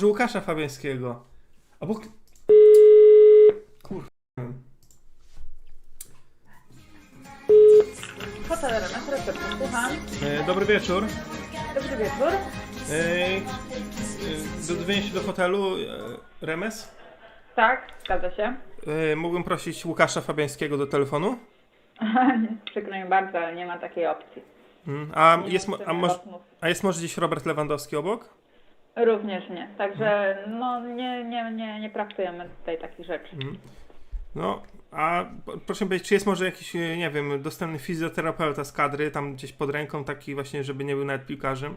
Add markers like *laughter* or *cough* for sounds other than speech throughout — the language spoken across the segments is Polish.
że Łukasza Fabiańskiego. Albo... Kurwa. Hotel słucham. E, Dobry wieczór. Dobry wieczór. E, e, się do hotelu e, Remes. Tak, zgadza się. E, Mógłbym prosić Łukasza Fabiańskiego do telefonu? Przykro mi bardzo, ale nie ma takiej opcji. Mm, A Nie jest, mo- a, moż- rozmów. a jest może gdzieś Robert Lewandowski obok? Również nie. Także no nie, nie, nie, nie praktykujemy tutaj takich rzeczy. No, a proszę powiedzieć, czy jest może jakiś, e, nie wiem, dostępny fizjoterapeuta z kadry, tam gdzieś pod ręką, taki właśnie, żeby nie był nawet piłkarzem?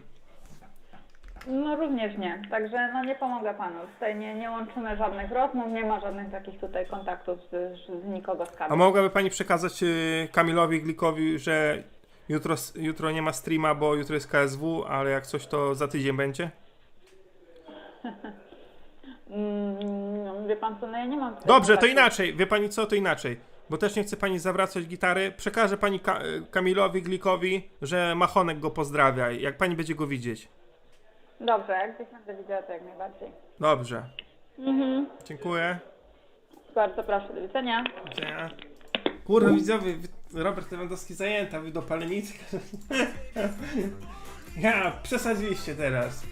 No również nie. Także no nie pomogę panu. Tutaj nie, nie łączymy żadnych rozmów, nie ma żadnych takich tutaj kontaktów z, z nikogo z A kadry. mogłaby pani przekazać y, Kamilowi Glikowi, że jutro, jutro nie ma streama, bo jutro jest KSW, ale jak coś to za tydzień będzie? Mm, wie pan co, no ja nie mam tutaj Dobrze, to inaczej. Wie pani co, to inaczej. Bo też nie chce pani zawracać gitary. Przekaże pani Ka- Kamilowi Glikowi, że Machonek go pozdrawia, jak pani będzie go widzieć. Dobrze, jak gdzieś będę widziała, to jak najbardziej. Dobrze. Mhm. Dziękuję. Bardzo proszę, do widzenia. Widzenia. Kurwa, widzowie, wy- Robert Lewandowski zajęta, wy do palenicy. *laughs* Ja, przesadziliście teraz.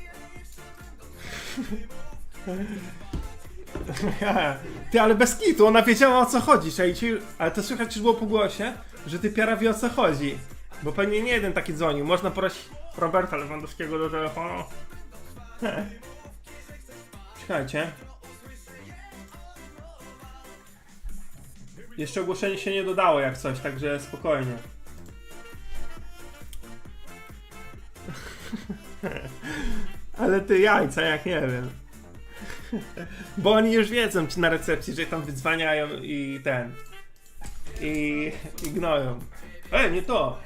*laughs* Ty, ale bez kitu, ona wiedziała o co chodzi, czajcie? Ale to słychać już było po głosie, że ty piara wie o co chodzi. Bo pewnie nie jeden taki dzwonił. Można prosić Roberta Lewandowskiego do telefonu. *laughs* Czekajcie. Jeszcze ogłoszenie się nie dodało jak coś, także spokojnie. *laughs* Ale ty jajca, jak nie wiem. Bo oni już wiedzą ci na recepcji, że tam wydzwaniają i ten. I, i gnoją. E, nie to!